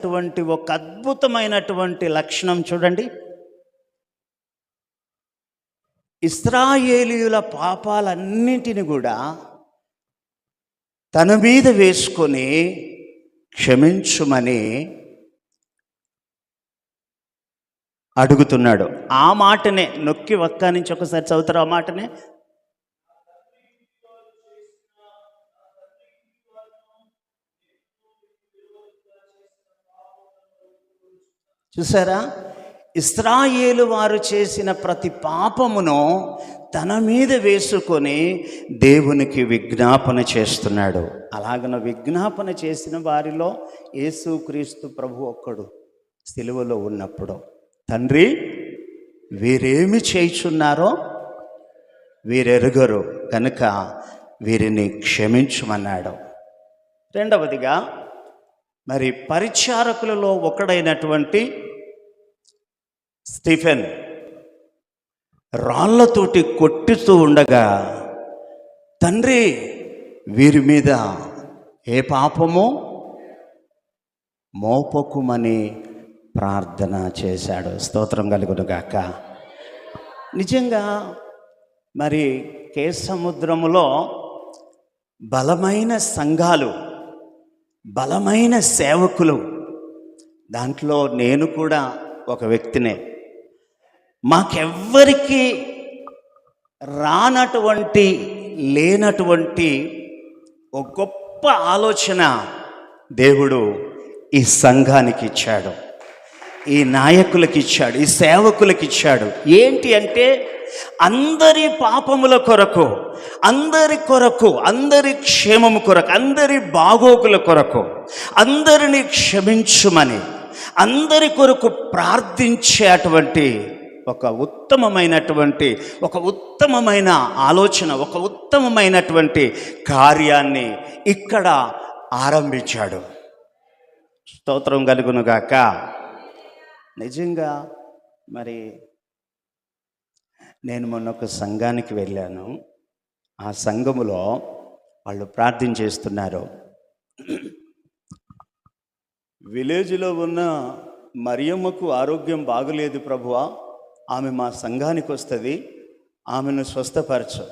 అటువంటి ఒక అద్భుతమైనటువంటి లక్షణం చూడండి. ఇస్రాయేలీయుల పాపాలన్నింటిని కూడా తన మీద వేసుకొని క్షమించుమని అడుగుతున్నాడు. ఆ మాటనే నొక్కి ఒక్క నుంచి ఒకసారి చదువుతారు ఆ మాటనే? చూసారా? ఇస్రాయేలు వారు చేసిన ప్రతి పాపమును తన మీద వేసుకొని దేవునికి విజ్ఞాపన చేస్తున్నాడు. అలాగన విజ్ఞాపన చేసిన వారిలో యేసుక్రీస్తు ప్రభు ఒక్కడు సిలువలో ఉన్నప్పుడు. తండ్రి వీరేమి చేయుచున్నారో? వీరెరుగరు కనుక వీరిని క్షమించమన్నాడు. రెండవదిగా మరి పరిచారకులలో ఒకడైనటువంటి స్టీఫెన్ రాళ్ళతోటి కొట్టుతూ ఉండగా తండ్రి వీరి మీద ఏ పాపము? మోపకుమని ప్రార్థన చేశాడు. స్తోత్రం కలుగునుగాక. నిజంగా మరి కేసముద్రములో బలమైన సంఘాలు బలమైన సేవకులు. దాంట్లో నేను కూడా ఒక వ్యక్తినే. మాకెవ్వరికి రానటువంటి లేనటువంటి ఒక గొప్ప ఆలోచన దేవుడు ఈ సంఘానికి ఇచ్చాడు. ఈ నాయకులకి ఇచ్చాడు ఈ సేవకులకి ఇచ్చాడు. ఏంటి అంటే అందరి పాపముల కొరకు అందరి కొరకు అందరి క్షేమము కొరకు అందరి బాగోగుల కొరకు అందరిని క్షమించుమని అందరి కొరకు ప్రార్థించేటువంటి ఒక ఉత్తమమైనటువంటి ఒక ఉత్తమమైన ఆలోచన ఒక ఉత్తమమైనటువంటి కార్యాన్ని ఇక్కడ ఆరంభించాడు. స్తోత్రం కలుగునుగాక. నిజంగా మరి నేను మొన్న ఒక సంఘానికి వెళ్ళాను. ఆ సంఘములో వాళ్ళు ప్రార్థన చేస్తున్నారు. విలేజ్లో ఉన్న మరియమ్మకు ఆరోగ్యం బాగలేదు ప్రభువా. ఆమె మా సంఘానికి వస్తుంది. ఆమెను స్వస్థపరచు.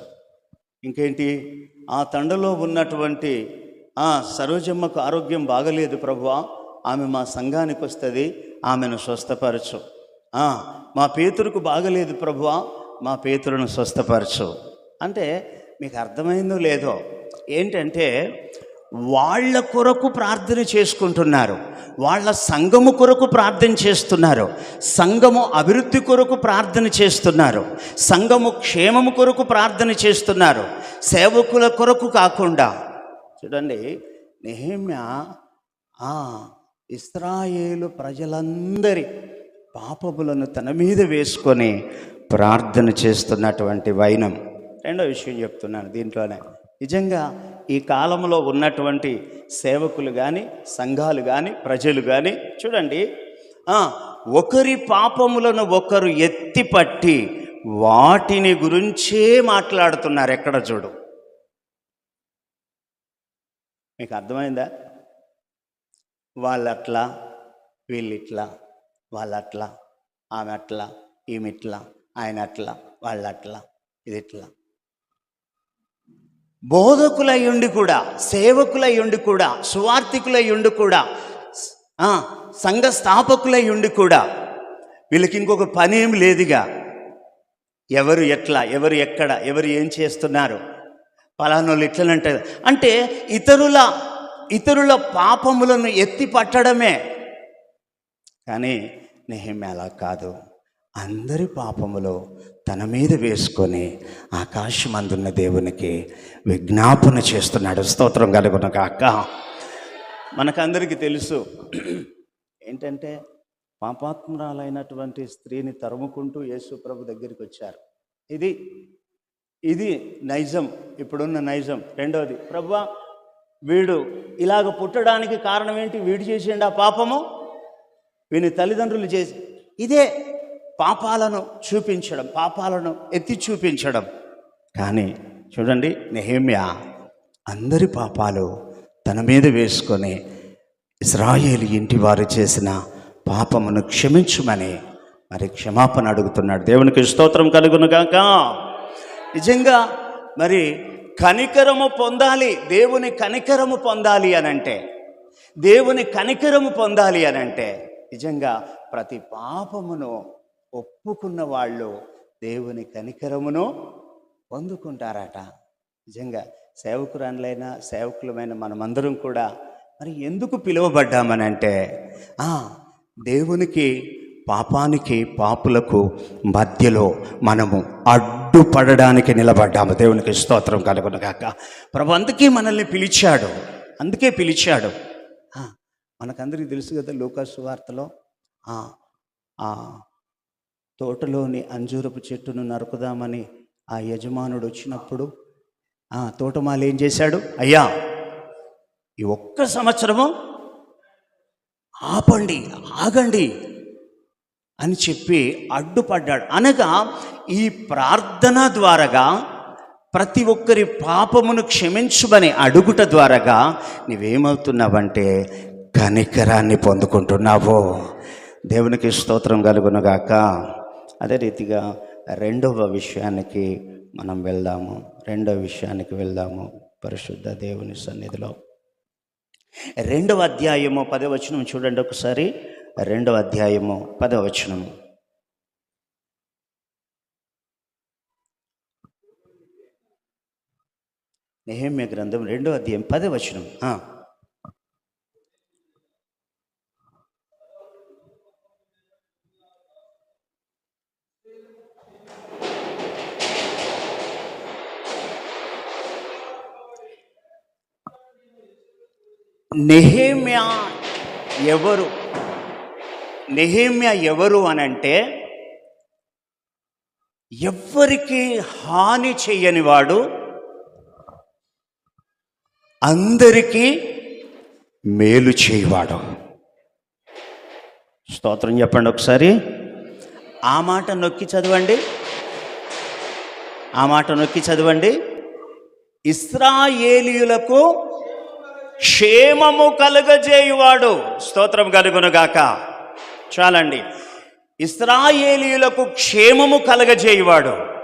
ఇంకేంటి? ఆ తండలో ఉన్నటువంటి ఆ సరోజమ్మకు ఆరోగ్యం బాగలేదు ప్రభువా. ఆమె మా సంఘానికి వస్తుంది. ఆమెను స్వస్థపరచు. మా పేతురుకు బాగలేదు ప్రభువా. మా పేతులను స్వస్థపరచు. అంటే మీకు అర్థమైందో లేదో ఏంటంటే వాళ్ళ కొరకు ప్రార్థన చేసుకుంటున్నారు. వాళ్ళ సంఘము కొరకు ప్రార్థన చేస్తున్నారు. సంఘము అభివృద్ధి కొరకు ప్రార్థన చేస్తున్నారు. సంఘము క్షేమము కొరకు ప్రార్థన చేస్తున్నారు. సేవకుల కొరకు కాకుండా. చూడండి నెహమ్య ఆ ఇస్రాయేలు ప్రజలందరి పాపములను తన మీద వేసుకొని ప్రార్థన చేస్తున్నటువంటి వైనం. రెండో విషయం చెప్తున్నాను దీంట్లోనే. నిజంగా ఈ కాలంలో ఉన్నటువంటి సేవకులు కానీ సంఘాలు కానీ ప్రజలు కానీ చూడండి. ఒకరి పాపములను ఒకరు ఎత్తిపట్టి వాటిని గురించే మాట్లాడుతున్నారు ఎక్కడ చూడు. మీకు అర్థమైందా? వాళ్ళట్లా వీళ్ళిట్లా వాళ్ళట్లా ఆమె అట్లా ఈమెట్లా ఆయన అట్లా వాళ్ళట్లా ఇది ఇట్లా బోధకులై ఉండి కూడా సేవకులై ఉండి కూడా సువార్థికులై ఉండి కూడా సంఘ స్థాపకులై ఉండి కూడా వీళ్ళకి ఇంకొక పని ఏం లేదుగా. ఎవరు ఎట్లా ఎవరు ఎక్కడ ఎవరు ఏం చేస్తున్నారు పలానోళ్ళు ఇట్లనంటే అంటే ఇతరుల ఇతరుల పాపములను ఎత్తి పట్టడమే. కానీ నెహమ్య అలా కాదు. అందరి పాపములు తన మీద వేసుకొని ఆకాశమందున్న దేవునికి విజ్ఞాపన చేస్తున్నాడు. స్తోత్రం కలుగున కాక మనకందరికీ తెలుసు ఏంటంటే పాపాత్మరాలైనటువంటి స్త్రీని తరుముకుంటూ యేసు ప్రభు దగ్గరికి వచ్చారు. ఇది ఇది నైజం ఇప్పుడున్న నైజం. రెండవది ప్రభు వీడు ఇలాగ పుట్టడానికి కారణం ఏంటి? వీడు చేసిండు ఆ పాపము? వీని తల్లిదండ్రులు చేసి ఇదే పాపాలను చూపించడం పాపాలను ఎత్తి చూపించడం. కానీ చూడండి నెహేమ్య అందరి పాపాలు తన మీద వేసుకొని ఇస్రాయేల్ ఇంటి వారు చేసిన పాపమును క్షమించుమని మరి క్షమాపణ అడుగుతున్నాడు. దేవునికి స్తోత్రం కలుగునుగాక నిజంగా మరి కనికరము పొందాలి దేవుని కనికరము పొందాలి అనంటే దేవుని కనికరము పొందాలి అనంటే నిజంగా ప్రతి పాపమును ఒప్పుకున్న వాళ్ళు దేవుని కనికరమును పొందుకుంటారట. నిజంగా సేవకురాన్లైన సేవకులమైన మనమందరం కూడా మరి ఎందుకు పిలువబడ్డామనంటే ఆ, దేవునికి పాపానికి పాపులకు మధ్యలో మనము అడ్డుపడడానికి నిలబడ్డాము. దేవునికి స్తోత్రం కలుగునుగాక. ప్రభు అందుకే మనల్ని పిలిచాడు. అందుకే పిలిచాడు. మనకందరికీ తెలుసు కదా లోకాసు వార్తలో ఆ తోటలోని అంజూరపు చెట్టును నరుకుదామని ఆ యజమానుడు వచ్చినప్పుడు ఆ తోటమాలి ఏం చేశాడు? అయ్యా ఈ ఒక్క సంవత్సరము ఆపండి ఆగండి అని చెప్పి అడ్డుపడ్డాడు. అనగా ఈ ప్రార్థన ద్వారాగా ప్రతి ఒక్కరి పాపమును క్షమించుమని అడుగుట ద్వారాగా నీవేమవుతున్నావంటే కనికరాన్ని పొందుకుంటున్నావు. దేవునికి స్తోత్రం కలుగునగాక. అదే రీతిగా రెండవ విషయానికి మనం వెళ్దాము. రెండవ విషయానికి వెళ్దాము పరిశుద్ధ దేవుని సన్నిధిలో. రెండవ అధ్యాయము పదవచనం చూడండి ఒకసారి. రెండవ అధ్యాయము పదవచనము నేహమ్య గ్రంథం రెండో అధ్యాయం పదవచనం ఆ. నెహేమ్య ఎవరు? నెహేమ్య ఎవరు అనంటే ఎవ్వరికి హాని చెయ్యనివాడు అందరికీ మేలు చేయవాడు. స్తోత్రం చెప్పండి ఒకసారి. ఆ మాట నొక్కి చదవండి. ఆ మాట నొక్కి చదవండి. ఇస్రాయేలీయులకు క్షేమము కలుగజేయువాడు. స్తోత్రం కలుగునుగాక. చాలండి. ఇస్రాయేలీలకు క్షేమము కలగజేయువాడు.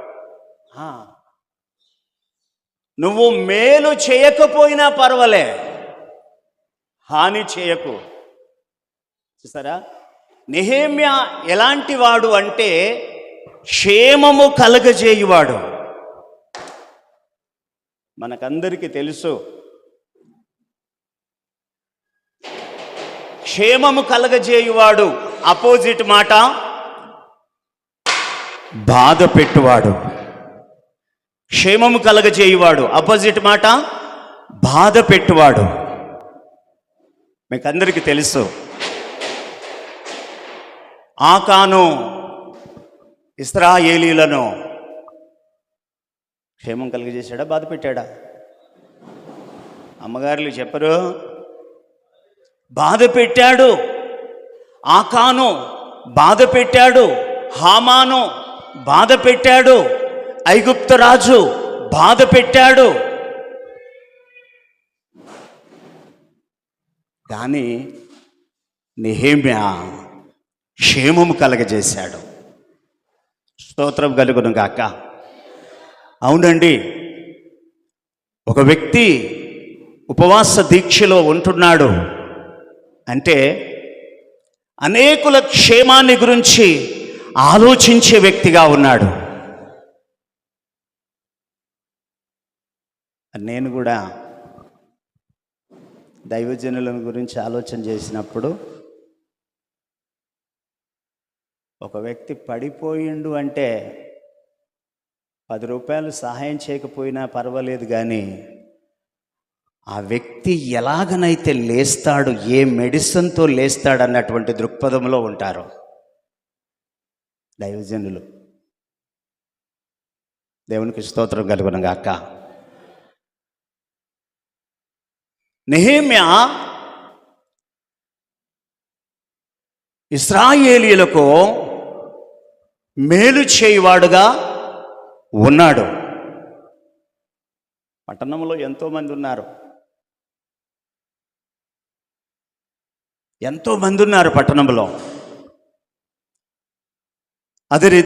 నువ్వు మేలు చేయకపోయినా పర్వాలే. హాని చేయకు. చూసారా? నెహేమ్య ఎలాంటి వాడు అంటే క్షేమము కలగజేయువాడు. మనకందరికీ తెలుసు క్షేమము కలగజేయువాడు అపోజిట్ మాట. బాధ పెట్టువాడు. క్షేమము కలగజేయువాడు అపోజిట్ మాట. బాధ పెట్టువాడు. మీకు అందరికీ తెలుసు. ఆకాను ఇస్రాయేలీలను క్షేమం కలిగజేశాడా? బాధ పెట్టాడా? అమ్మగారులు చెప్పరు. బాధ పెట్టాడు. ఆకాను బాధ పెట్టాడు. హామాను బాధ పెట్టాడు. ఐగుప్తరాజు బాధ పెట్టాడు. కానీ నిహేమ్యా క్షేమము కలగజేశాడు. స్తోత్రం కలుగును గాక. అవునండి. ఒక వ్యక్తి ఉపవాస దీక్షలో ఉంటున్నాడు. అంటే అనేకుల క్షేమాన్ని గురించి ఆలోచించే వ్యక్తిగా ఉన్నాడు. నేను కూడా దైవజనుల గురించి ఆలోచన చేసినప్పుడు ఒక వ్యక్తి పడిపోయిండు అంటే పది రూపాయలు సహాయం చేయకపోయినా పర్వాలేదు కానీ ఆ వ్యక్తి ఎలాగనైతే లేస్తాడు ఏ మెడిసిన్తో లేస్తాడు అన్నటువంటి దృక్పథంలో ఉంటారు. దైవజనులు. దేవునికి స్తోత్రం కలుగును గాక. నెహేమ్యా ఇస్రాయేలీలకు మేలు చేయువాడుగా ఉన్నాడు. పట్టణంలో ఎంతోమంది ఉన్నారు. ఎంతో మంది ఉన్నారు పట్టణంలో. అదే రీతి